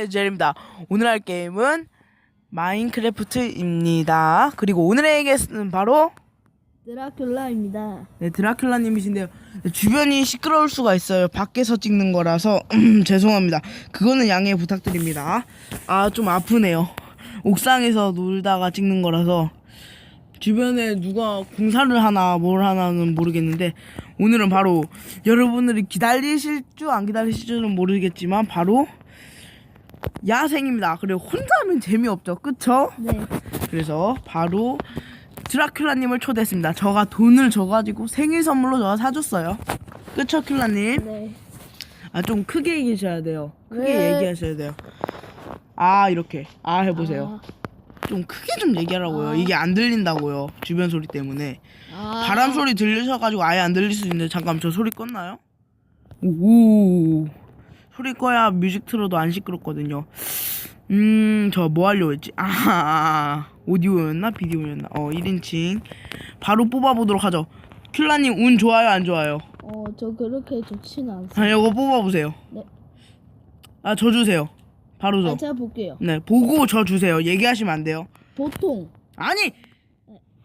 네, 제리입니다. 오늘 할 게임은 마인크래프트입니다. 그리고 오늘의 게스트는 바로 드라큘라입니다. 네, 드라큘라님이신데요. 네, 주변이 시끄러울 수가 있어요. 밖에서 찍는 거라서 죄송합니다. 그거는 양해 부탁드립니다. 아, 좀 아프네요. 옥상에서 놀다가 찍는 거라서 주변에 누가 공사를 하나 뭘 하나는 모르겠는데 오늘은 바로 여러분들이 기다리실 줄 안 기다리실 줄은 모르겠지만 바로 야생입니다. 그리고 혼자 하면 재미없죠. 그쵸? 네. 그래서 바로 드라큘라님을 초대했습니다. 저가 돈을 줘가지고 생일 선물로 저가 사줬어요. 그쵸, 큘라님? 네. 아, 좀 크게 얘기하셔야 돼요. 크게 왜? 얘기하셔야 돼요. 아, 이렇게. 아, 해보세요. 좀 크게 좀 얘기하라고요. 아. 이게 안 들린다고요. 주변 소리 때문에. 아. 바람 소리 들리셔가지고 아예 안 들릴 수 있는데, 잠깐 저 소리 껐나요? 오, 소리 꺼야 뮤직 틀어도 안 시끄럽거든요. 음, 저 뭐 하려고 했지? 아, 아, 오디오였나? 비디오였나? 어, 1인칭. 바로 뽑아보도록 하죠. 큐라님, 운 좋아요? 안 좋아요? 어, 저 그렇게 좋지는 않습니다. 아, 이거 뽑아보세요. 네. 아, 저 주세요. 바로 저. 아, 제가 볼게요. 네, 보고 저 주세요. 얘기하시면 안 돼요. 보통 아니!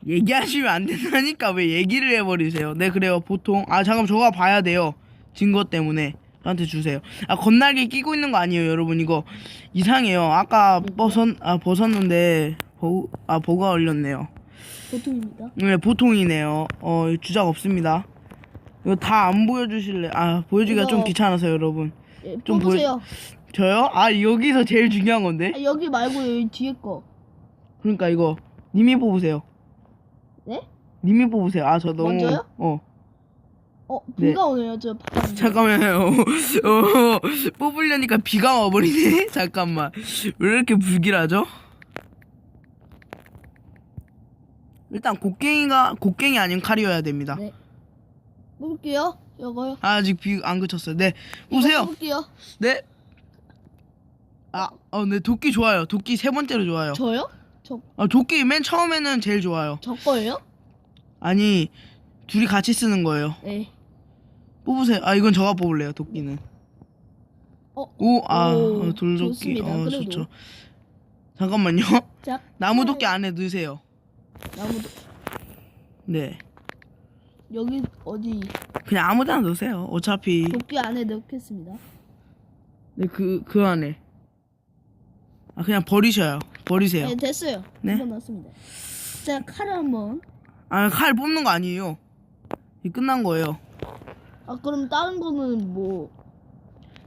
얘기하시면 안 된다니까 왜 얘기를 해버리세요. 네, 그래요. 보통. 아, 잠깐 저가 봐야 돼요. 증거 때문에. 저한테 주세요. 아, 건날개 끼고 있는 거 아니에요, 여러분. 이거 이상해요. 아까 벗었, 아, 벗었는데, 버, 아, 버가 걸렸네요. 보통입니다. 네, 보통이네요. 어, 주작 없습니다. 이거 다 안 보여주실래? 아, 보여주기가 좀 이거- 귀찮아서요, 여러분. 예, 좀 뽑으세요. 저요? 아, 여기서 제일 중요한 건데? 아, 여기 말고 여기 뒤에 거. 그러니까 이거, 님이 뽑으세요. 네? 님이 뽑으세요. 아, 저 너무. 먼저요? 어. 어, 네. 비가 오네요. 저 바람. 잠깐만요. 어, 뽑으려니까 비가 와버리네. 잠깐만. 왜 이렇게 불길하죠? 일단 곡괭이가 곡괭이 아니면 칼이어야 됩니다. 네. 뽑을게요. 이거요. 아직 비 안 그쳤어요. 네, 보세요. 뽑을게요. 네. 아, 어, 네 도끼 좋아요. 도끼 세 번째로 좋아요. 저요? 저, 아, 도끼 맨 처음에는 제일 좋아요. 저 거예요? 아니, 둘이 같이 쓰는 거예요. 네. 뽑으세요. 아, 이건 저가 뽑을래요. 도끼는. 어, 오, 아, 오, 어, 돌도끼. 좋습니다. 어, 그래도. 좋죠. 잠깐만요. 자, 나무 도끼 안에 넣으세요. 나무도 네. 여기 어디 그냥 아무데나 넣으세요. 어차피 도끼 안에 넣겠습니다. 네, 그, 그 안에. 아, 그냥 버리셔요. 버리세요. 네, 됐어요. 네? 넣었습니다. 자, 칼을 한번. 아, 칼 뽑는 거 아니에요. 이 끝난 거예요. 아, 그럼 다른 거는 뭐,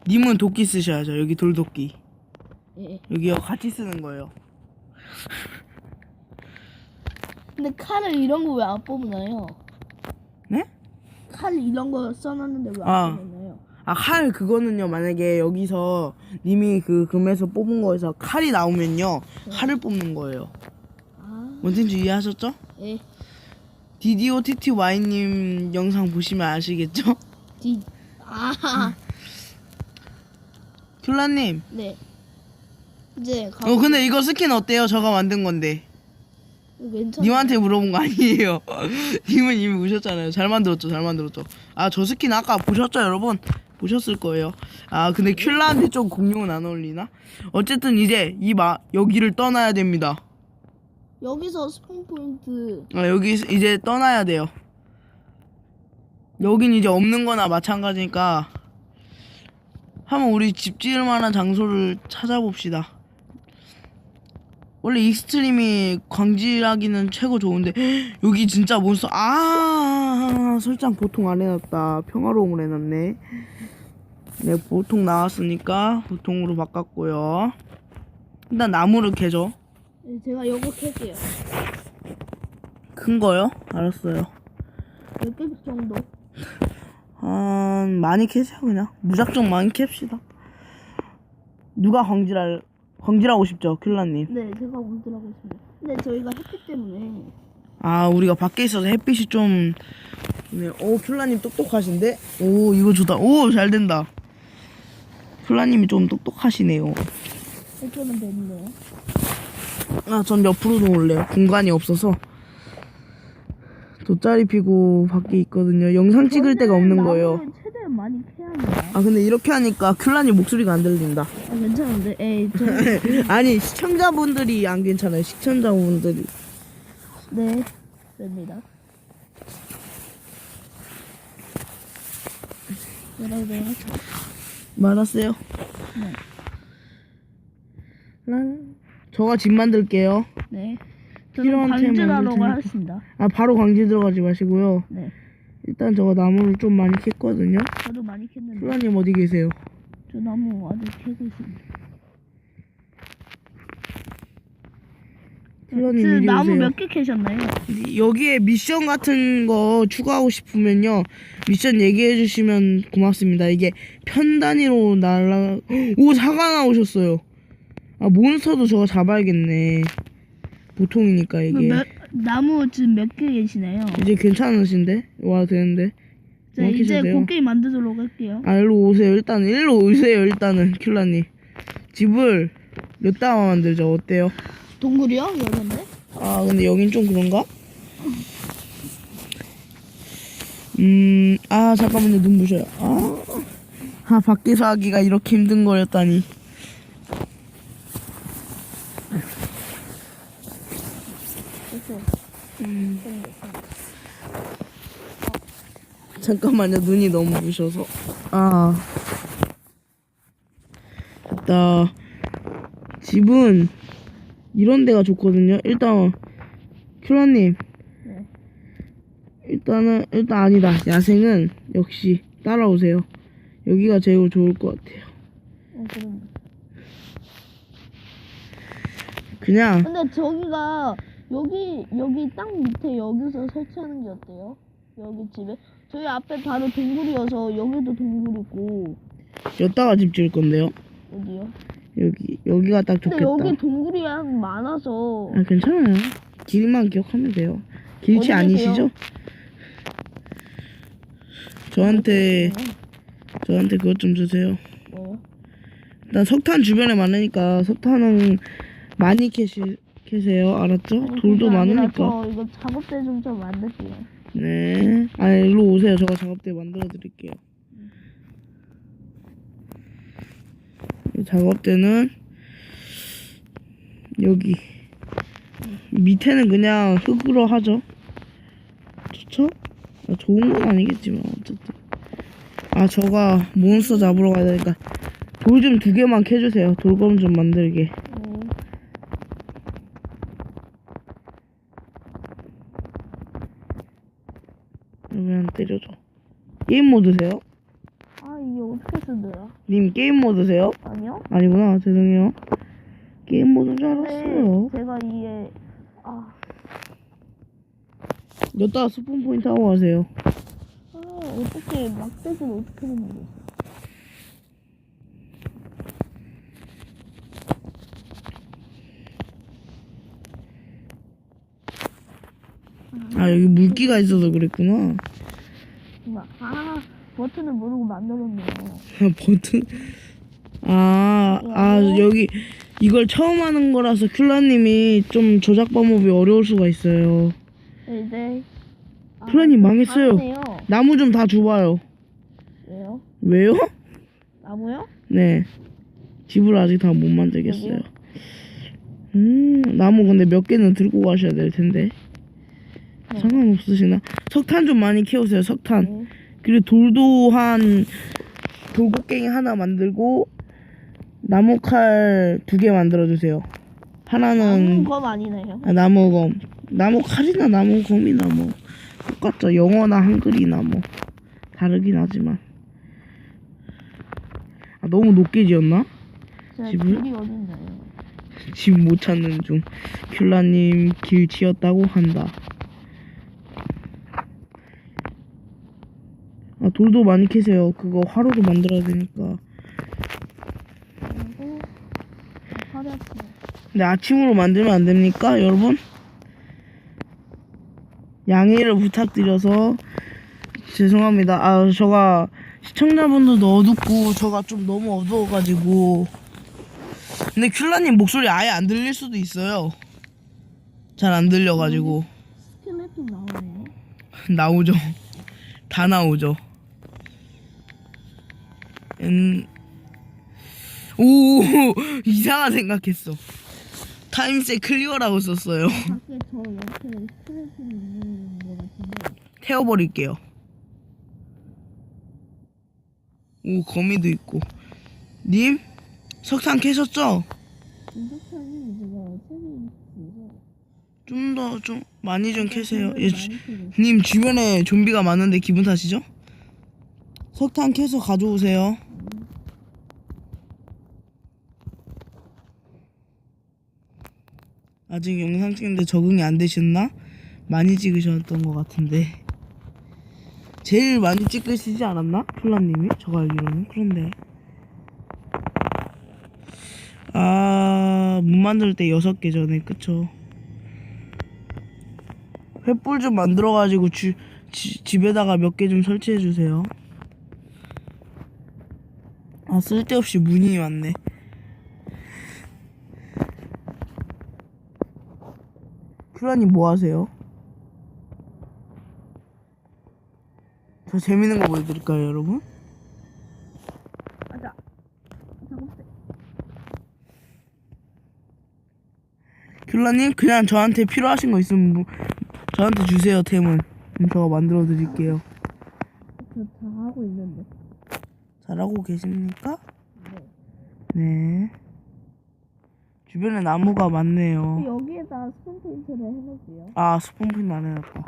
님은 도끼 쓰셔야죠. 여기 돌도끼. 예. 여기요. 같이 쓰는 거예요. 근데 칼을 이런 거 왜 안 뽑나요? 네? 칼 이런 거 써놨는데 왜 안 아. 뽑나요? 아, 칼 그거는요. 만약에 여기서 님이 그 금에서 뽑은 거에서 칼이 나오면요. 칼을 뽑는 거예요. 아, 뭔지 이해하셨죠? 예. DDOTTY님 영상 보시면 아시겠죠? 디, 아, 큐라님. 네. 이제 가. 어, 근데 이거 스킨 어때요? 저가 만든 건데. 괜찮아. 님한테 물어본 거 아니에요. 님은 이미 보셨잖아요. 잘 만들었죠, 잘 만들었죠. 아, 저 스킨 아까 보셨죠, 여러분? 보셨을 거예요. 아, 근데 큐라한테 좀 공룡은 안 어울리나? 어쨌든 이제 이 마, 여기를 떠나야 됩니다. 여기서 스폰 포인트. 아, 여기 이제 떠나야 돼요. 여긴 이제 없는 거나 마찬가지니까 한번 우리 집 지을 만한 장소를 찾아봅시다. 원래 익스트림이 광질하기는 최고 좋은데 여기 진짜 몬스터 아 설정 보통 안 해놨다 평화로움을 해놨네 네 보통 나왔으니까 보통으로 바꿨고요 일단 나무를 캐죠 네, 제가 요거 캘게요. 큰 거요? 알았어요 몇 개 정도? 아, 많이 캐세요 그냥 무작정 많이 캡시다 누가 광질할 광질하고 싶죠 큐라님 네, 제가 운전하고 있습니다. 근데 저희가 했기 때문에. 아 우리가 밖에 있어서 햇빛이 좀 네. 오 큐라님 똑똑하신데 오 이거 좋다 오 잘 된다 큐라님이 좀 똑똑하시네요 이렇게는 됐네요. 아 전 옆으로 놓을래요 공간이 없어서 돗자리 피고 밖에 있거든요 영상 찍을 데가 없는 거예요 나무를 최대한 많이 캐야. 아 근데 이렇게 하니까 큐라님 목소리가 안 들린다 아, 괜찮은데. 에이, 저. 아니 시청자분들이 안 괜찮아요. 시청자분들이. 네. 됩니다. 여러분, 말았어요. 네. 란. 저가 집 만들게요. 네. 저는 만들 광질하러 테니까. 하겠습니다. 아 바로 광지 들어가지 마시고요. 네. 일단 저거 나무를 좀 많이 캤거든요. 저도 많이 캤는데. 플라님 어디 계세요? 저 나무 아직 캐고 있습니다. 플라님 지금 이리 나무 오세요. 몇 개 캐셨나요? 여기에 미션 같은 거 추가하고 싶으면요 미션 얘기해 주시면 고맙습니다 이게 편 단위로 날라 오 사과 나오셨어요 아 몬스터도 저거 잡아야겠네 보통이니까 이게 몇, 나무 지금 몇 개 계시나요? 이제 괜찮으신데 와도 되는데 자, 이제. 곡괭이 만들도록 할게요. 아 일로 오세요 일단 일로 오세요 일단은 큐라님 집을 몇 다마 만들죠 어때요 동굴이요? 여는데? 아 근데 여긴 좀 그런가? 음, 아 잠깐만요 눈 부셔요. 아, 아 밖에서 하기가 이렇게 힘든 거였다니. 됐어요. 잠깐만요 눈이 너무 부셔서. 아, 됐다. 집은 이런 데가 좋거든요. 일단 큐라님. 네. 일단은 일단 아니다. 야생은 역시 따라오세요. 여기가 제일 좋을 것 같아요. 어, 그럼. 그냥 근데 저기가 여기 여기 땅 밑에 여기서 설치하는 게 어때요? 여기 집에 저희 앞에 바로 동굴이어서 여기도 동굴이고 여기다가 집 지을 건데요. 여기요. 여기 여기가 딱 근데 좋겠다. 여기 동굴이 한 많아서 아 괜찮아요. 길만 기억하면 돼요. 길치 어디 아니시죠? 계세요? 저한테 저한테 그것 좀 주세요. 뭐요? 일단 석탄 주변에 많으니까 석탄은 많이 캐시, 캐세요. 알았죠? 아니, 돌도 그게 아니라 많으니까. 저 이거 작업대 좀 좀 만들게요. 네. 아 일로 오세요. 제가 작업대 만들어 드릴게요. 이 작업대는 여기 밑에는 그냥 흙으로 하죠. 좋죠? 아, 좋은 건 아니겠지만 어쨌든. 아 저가 몬스터 잡으러 가야 되니까 돌 좀 두 개만 캐주세요. 돌검 좀 만들게. 때려줘. 게임 모드세요? 아 이게 어떻게 쓰더라? 님 게임 모드세요? 아니요? 아니구나 죄송해요. 게임 모드인 줄 알았어요. 네, 제가 이게 아, 여기다가 스폰 포인트 하고 가세요. 아 어떻게 막대기를 어떻게 만들었어? 아 여기 물기가 있어서 그랬구나. 막, 아 버튼을 모르고 만들었네요. 버튼. 아, 아 여기 이걸 처음 하는 거라서 큐라님이 좀 조작 방법이 어려울 수가 있어요. 이제 아, 플랜이 망했어요. 망했네요. 나무 좀 다 줘봐요. 왜요? 왜요? 나무요? 네. 집을 아직 다 못 만들겠어요. 여기요? 음, 나무 근데 몇 개는 들고 가셔야 될 텐데. 네. 상관없으시나? 석탄 좀 많이 키우세요, 석탄. 네. 그리고 돌도 한 돌곡괭이 하나 만들고 나무칼 두 개 만들어 주세요. 하나는 나무 검 아니네요. 아, 나무검. 나무 칼이나 나무검이나 뭐 똑같죠. 영어나 한글이나 뭐 다르긴 하지만. 아, 너무 높게 지었나? 집을? 집 못 찾는 중. 큐라님 길 지었다고 한다. 아 돌도 많이 캐세요. 그거 화로도 만들어야 되니까. 그리고 화려한 근데 아침으로 만들면 안 됩니까, 여러분? 양해를 부탁드려서 죄송합니다. 아, 저가 시청자분들도 어둡고 저가 좀 너무 어두워가지고. 근데 큐라님 목소리 아예 안 들릴 수도 있어요. 잘 안 들려가지고 스켈레톤 나오네요. 나오죠. 다 나오죠. 음, 오 이상한 생각했어. 타임세 클리어라고 썼어요. 태워버릴게요. 오 거미도 있고. 님 석탄 캐셨죠? 인덕션이 제가 책이 있어서 좀 더 좀 많이 좀 캐세요. 예, 주- 님 주변에 좀비가 많은데 기분 탓이죠? 석탄 캐서 가져오세요. 아직 영상 찍는데 적응이 안 되셨나? 많이 찍으셨던 것 같은데 제일 많이 찍으시지 않았나? 플라님이? 저가 알기로는 그런데 아... 문 만들 때 여섯 개 전에 그쵸 횃불 좀 만들어가지고 주, 지- 집에다가 몇 개 좀 설치해주세요 아 쓸데없이 문이 왔네 큐라님 뭐 하세요? 저 재밌는 거 보여드릴까요 여러분? 작업대. 큐라님 그냥 저한테 필요하신 거 있으면 뭐- 저한테 주세요 템은 제가 만들어 드릴게요 저다 하고 있는데. 잘하고 계십니까? 네. 네 주변에 나무가 많네요 여기에다 스폰 페인트를 해놓을게요. 아 스폰 포인트 안 해놨다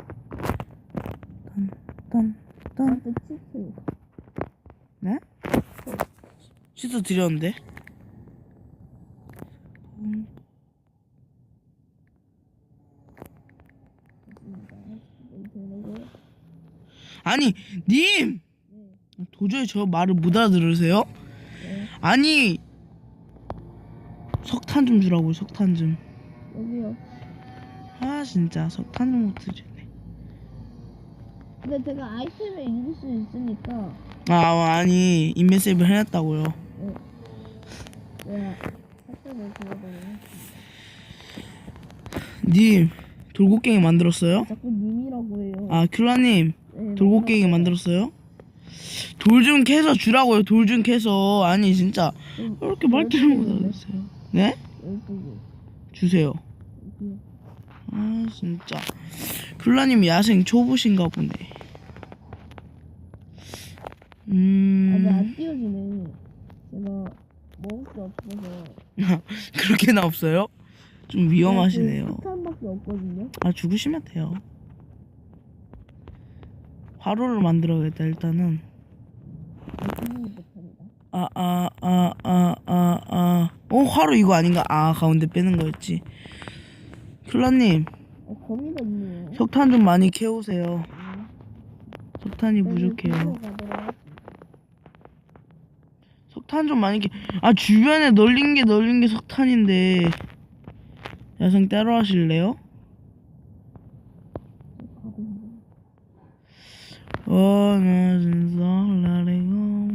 딴 딴딴 나한테 치트. 네? 시도 드렸는데 음. 아니 님 도저히 저 말을 못 알아들으세요? 네. 아니 석탄 좀 주라고 석탄 좀. 여기요. 아 진짜. 석탄 좀못 드리네. 근데 제가 아이템을 읽을 수 있으니까. 아 아니 인벤 세이브 해놨다고요. 들어보면 님 돌고갱이 만들었어요? 자꾸 님이라고 해요. 아 큐라님 네, 돌고갱이 만들었어요? 돌 좀 캐서 주라고요 돌 좀 캐서. 아니 진짜. 좀왜 이렇게 말귀를 못 알아듣어요 네? 열두개. 주세요. 아 진짜 큐라님 야생 초보신가 보네 아, 음 왜안 띄워지네. 제가 먹을 게 없어서. 그렇게나 없어요? 좀 위험하시네요 폭탄밖에 없거든요. 아 죽으시면 돼요 화로를 만들어야겠다 일단은 폭탄이다. 아 아 아 아 아 아. 어 화로 이거 아닌가? 아 가운데 빼는 거였지. 킬라님. 어, 거미가 있네요. 석탄 좀 많이 캐오세요. 네. 석탄이 부족해요. 가도록 석탄 좀 많이 캐 아 주변에 널린 게 널린 게 석탄인데. 야생 따로 하실래요? 가고 있네. 어나 진짜 라리고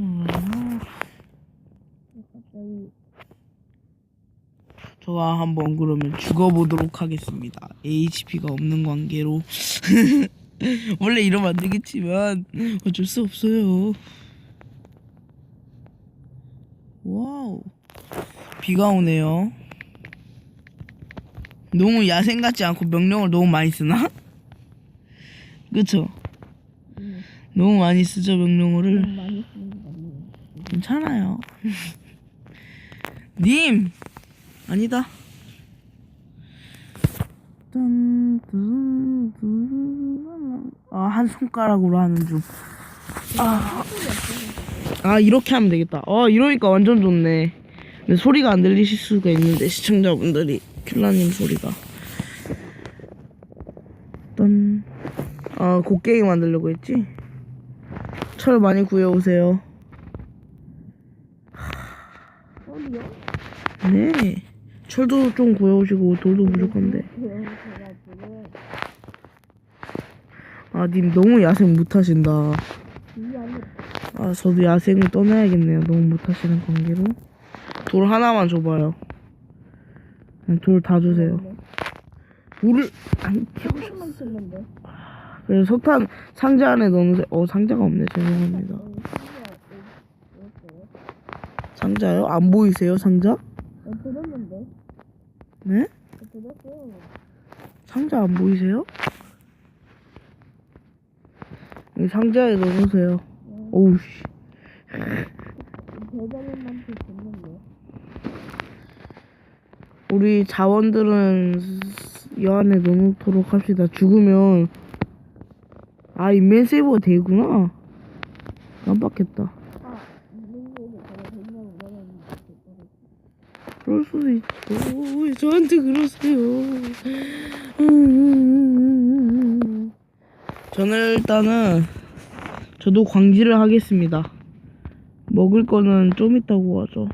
갑자기 저가 한번 그러면 죽어보도록 하겠습니다. HP가 없는 관계로 원래 이러면 안 되겠지만 어쩔 수 없어요. 와우 비가 오네요. 너무 야생 같지 않고 명령을 너무 많이 쓰나? 그쵸? 음, 너무 많이 쓰죠 명령어를. 괜찮아요. 님 아니다. 아 한 손가락으로 하는 중. 아, 아 이렇게 하면 되겠다. 어 이러니까 완전 좋네. 근데 소리가 안 들리실 수가 있는데 시청자분들이 킬라님 소리가. 딴. 아 곡괭이 만들려고 했지? 철 많이 구해오세요. 네. 철도 좀 구해오시고 돌도 부족한데. 제가 지금 아, 님 너무 야생 못하신다. 아, 저도 야생을 떠나야겠네요. 너무 못하시는 관계로. 돌 하나만 줘봐요. 돌 다 주세요. 돌을 안. 조금만 쓰는데. 그래서 석탄 상자 안에 넣으세요. 어, 상자가 없네. 죄송합니다. 상자요? 안 보이세요 상자? 어, 들었는데. 네? 어, 들었어요. 상자 안 보이세요? 이 상자에 넣어놓으세요. 오우 씨. 대장님한테 줬는데. 우리 자원들은 이 안에 넣어놓도록 합시다. 죽으면 아 인맨 세이버가 되구나. 깜빡했다. 아, 이민국에 제가 대장을 말하는데. 그럴 수도 있죠. 왜 저한테 그러세요? 음. 저는 일단은 저도 광질을 하겠습니다. 먹을 거는 좀 있다고 하죠.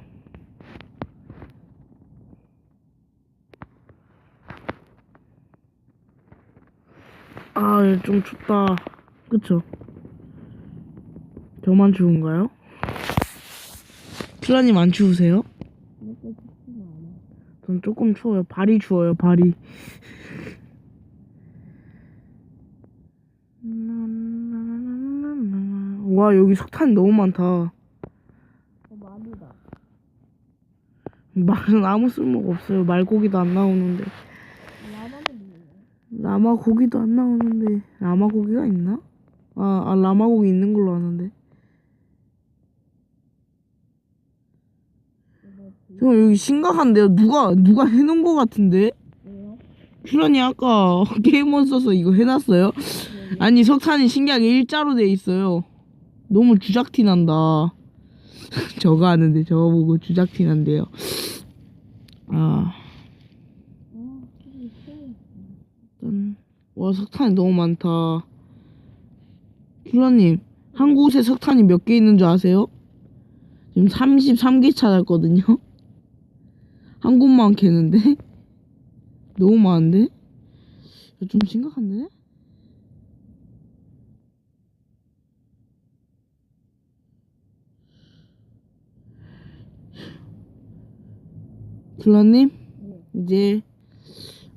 아, 좀 춥다. 그쵸? 저만 추운가요? 큐라님 안 추우세요? 전 조금 추워요. 발이 추워요. 발이. 와 여기 석탄 너무 많다. 어, 많이다. 말은 아무 쓸모가 없어요. 말고기도 안 나오는데. 라마 고기도 안 나오는데. 라마 고기가 있나? 아, 아 라마 고기 있는 걸로 아는데. 저 여기 심각한데요. 누가 누가 해놓은 거 같은데? 큐런이 아까 게임원 써서 이거 해놨어요? 아니 석탄이 신기하게 일자로 돼 있어요. 너무 주작티 난다. 저거 하는데 저거 보고 주작티 난대요. 아. 일단 와 석탄이 너무 많다. 큐런님 한 곳에 석탄이 몇 개 있는 줄 아세요? 지금 33개 찾았거든요. 한 곳만 캐는데 너무 많은데? 좀 심각한데? 킬러님 네. 이제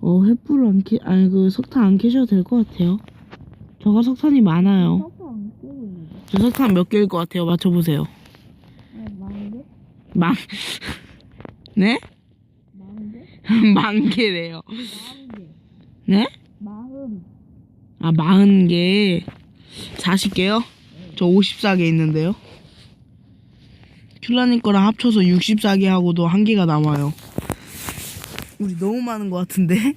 어 횃불 안 캐, 아니 그 석탄 안 캐셔도 될 것 같아요. 저가 석탄이 많아요. 석탄. 저 석탄 몇 개일 것 같아요? 맞춰보세요. 아, 많은데? 만, 네? 만 개래요. 네? 마흔. 아, 마흔 개. 40개요? 저 54개 있는데요. 큐라님 거랑 합쳐서 64개 하고도 한 개가 남아요. 우리 너무 많은 것 같은데?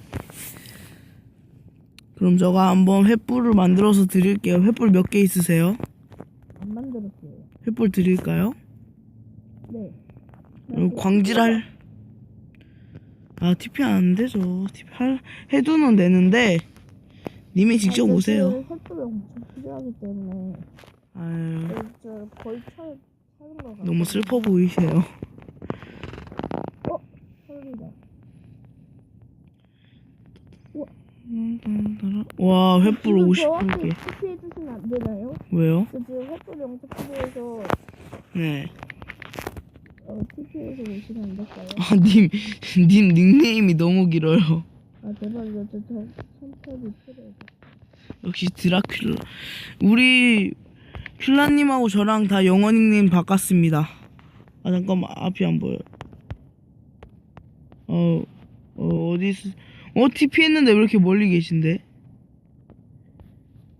그럼 저가 한번 횃불을 만들어서 드릴게요. 횃불 몇 개 있으세요? 안 만들었어요. 횃불 드릴까요? 네. 어, 광질할 아 TP 안 되죠 TP 할 해두는 되는데 님이 직접 아, 오세요 횃불이 엄청 필요하기 때문에. 아유 저 거의 차, 차는 거 같아요. 너무 슬퍼 보이세요 어? 소리다. 와 횃불 지금 저한테 58개 TP 해주시면 안 되나요? 왜요? 저 지금 횃불이 엄청 필요해서 네 어, TP에서 오시면 안 될까요? 아, 님, 님 닉네임이 너무 길어요. 아 제발요 저, 저 선택이 필요해서 역시 드라큘라. 우리 큘라님하고 저랑 다 영어 닉네임 바꿨습니다. 아 잠깐만 앞이 안 보여. 어, 어 어디 있어? 어 TP 했는데 왜 이렇게 멀리 계신데?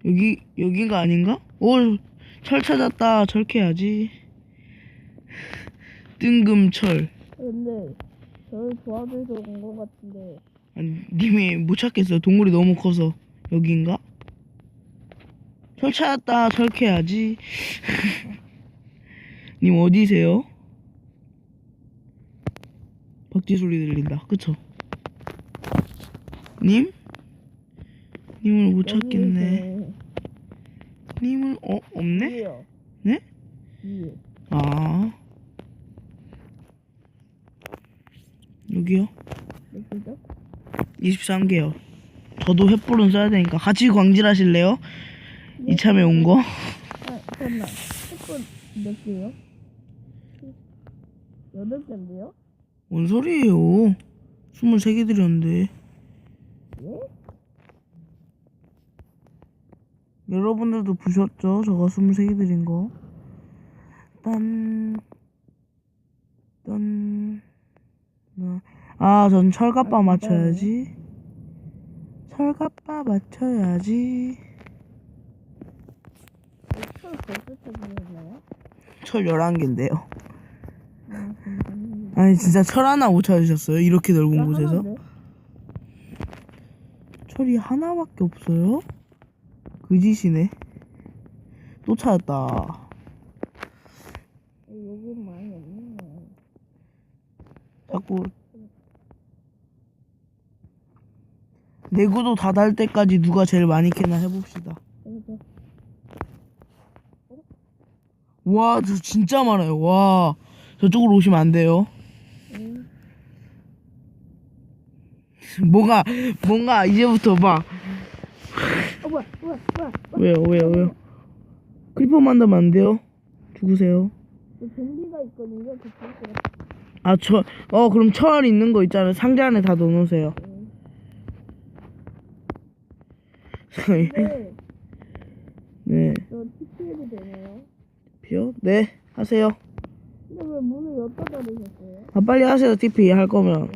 여기 여기가 아닌가? 오 철 찾았다. 철 캐야지. 뜬금철. 근데 저를 도와주셔서 온 것 같은데 아니, 님이 못 찾겠어요. 동굴이 너무 커서. 여기인가? 철 찾았다. 철 캐야지. 님 어디세요? 박쥐 소리 들린다. 그쵸? 님? 님을 못 찾겠네. 님을 어 없네? 네? 아 여기요? 몇 개죠? 23개요. 저도 횃불은 써야 되니까 같이 광질 하실래요? 이참에 온 거? 아 잠깐만 횃불 몇 개요? 여덟 개인데요? 뭔 소리예요? 23개 드렸는데. 예? 여러분들도 보셨죠? 저가 23개 드린 거. 딴. 끝. 아, 전 철갑바 맞춰야지. 철갑바 맞춰야지. 철 벌써 찾으셨나요? 철 11개인데요. 아. 아니, 진짜 철 하나 못 찾으셨어요? 이렇게 넓은 곳에서? 하나인데? 철이 하나밖에 없어요? 그 짓이네. 또 찾았다. 여기 많이 없네요. 자꾸 내구도 다 달 때까지 누가 제일 많이 캐나 해봅시다. 와, 저 진짜 많아요. 와, 저쪽으로 오시면 안 돼요. 음, 뭔가, 뭔가 이제부터 막 왜요, 왜요, 왜요? 크리퍼 만들면 안 돼요? 죽으세요. 그 좀비가 있거든요. 그. 아, 저, 어, 그럼 철 있는 거 있잖아요. 상자 안에 다 넣어놓으세요. 네, 네, 저 TP해도 되나요? 피요? 네, 하세요. 근데 왜 문을 엿다 닫으셨어요? 아, 빨리 하세요, TP 할 거면.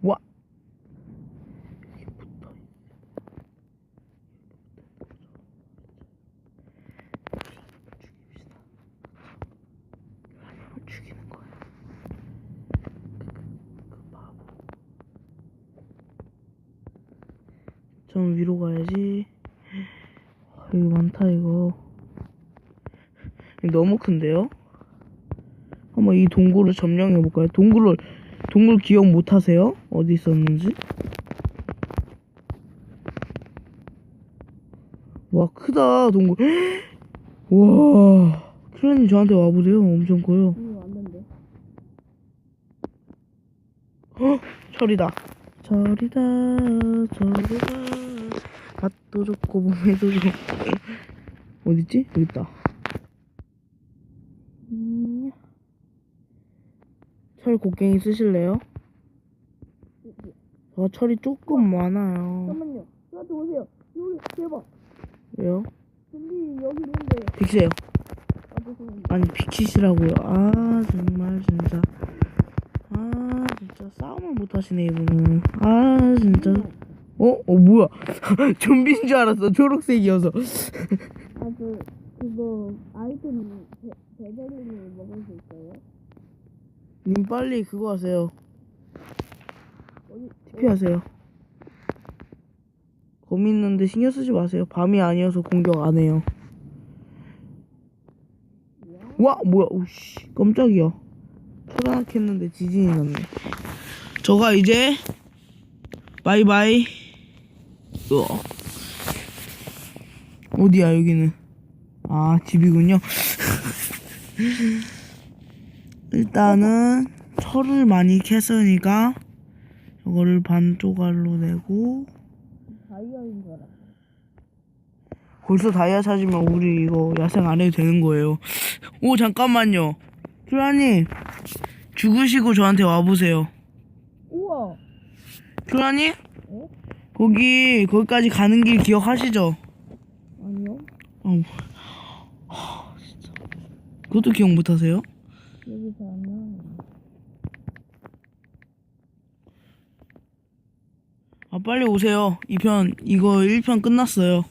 와. 죽이는 거야. 그 바보. 좀 위로 가야지. 와, 여기 많다 이거. 너무 큰데요? 한번 이 동굴을 점령해 볼까요? 동굴을 동굴 기억 못 하세요? 어디 있었는지? 와 크다 동굴. 와 클라님 저한테 와보세요. 엄청 커요. 이미 왔는데. 철이다. 철이다. 철이다. 맛도 좋고 몸에도 좋고. 어딨지? 여기 있다. 음. 철 곡괭이 쓰실래요? 아, 철이 조금 많아요. 잠깐만요. 저한테 오세요. 여기 대박. 왜요? 좀비 여기 있는데. 빅세요. 아 죄송합니다. 아니, 빅시시라고요. 아, 정말, 진짜. 아, 진짜 싸움을 못 하시네, 이분은. 아, 진짜. 어? 어, 뭐야? 좀비인 줄 알았어. 초록색이어서. 아그 그거 아이템 배 배달님이 먹을 수 있어요? 님, 빨리 그거 하세요. 어디 TP 하세요. 거미 있는데 신경 쓰지 마세요. 밤이 아니어서 공격 안 해요. 와, 뭐야, 오씨, 깜짝이야. 초라했는데 지진이 났네. 저가 이제 바이바이. 으어. 어디야 여기는? 아 집이군요. 일단은 철을 많이 캤으니까 이거를 반 조각로 내고 다이아인 줄 알아. 벌써 다이아 찾으면 우리 이거 야생 안 해도 되는 거예요. 오 잠깐만요. 큐라님 죽으시고 저한테 와보세요. 우와. 큐라님 어? 거기 거기까지 가는 길 기억하시죠? 아니요. 어, 하, 진짜. 그것도 기억 못하세요? 여기 잘안 나와요. 아 빨리 오세요. 2편 이거 1편 끝났어요.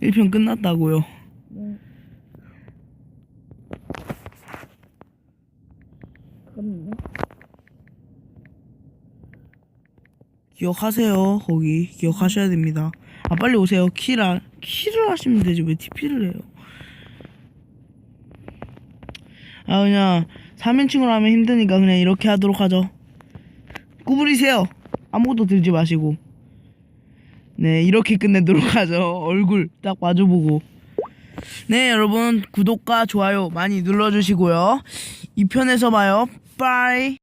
1편 끝났다고요. 네. 그럼요. 기억하세요. 거기 기억하셔야 됩니다. 아 빨리 오세요. 키를 키를 하시면 되지 왜 TP를 해요? 아 그냥 3인칭으로 하면 힘드니까 그냥 이렇게 하도록 하죠. 구부리세요. 아무것도 들지 마시고. 네 이렇게 끝내도록 하죠. 얼굴 딱 마주보고. 네 여러분 구독과 좋아요 많이 눌러주시고요. 2편에서 봐요. 빠이.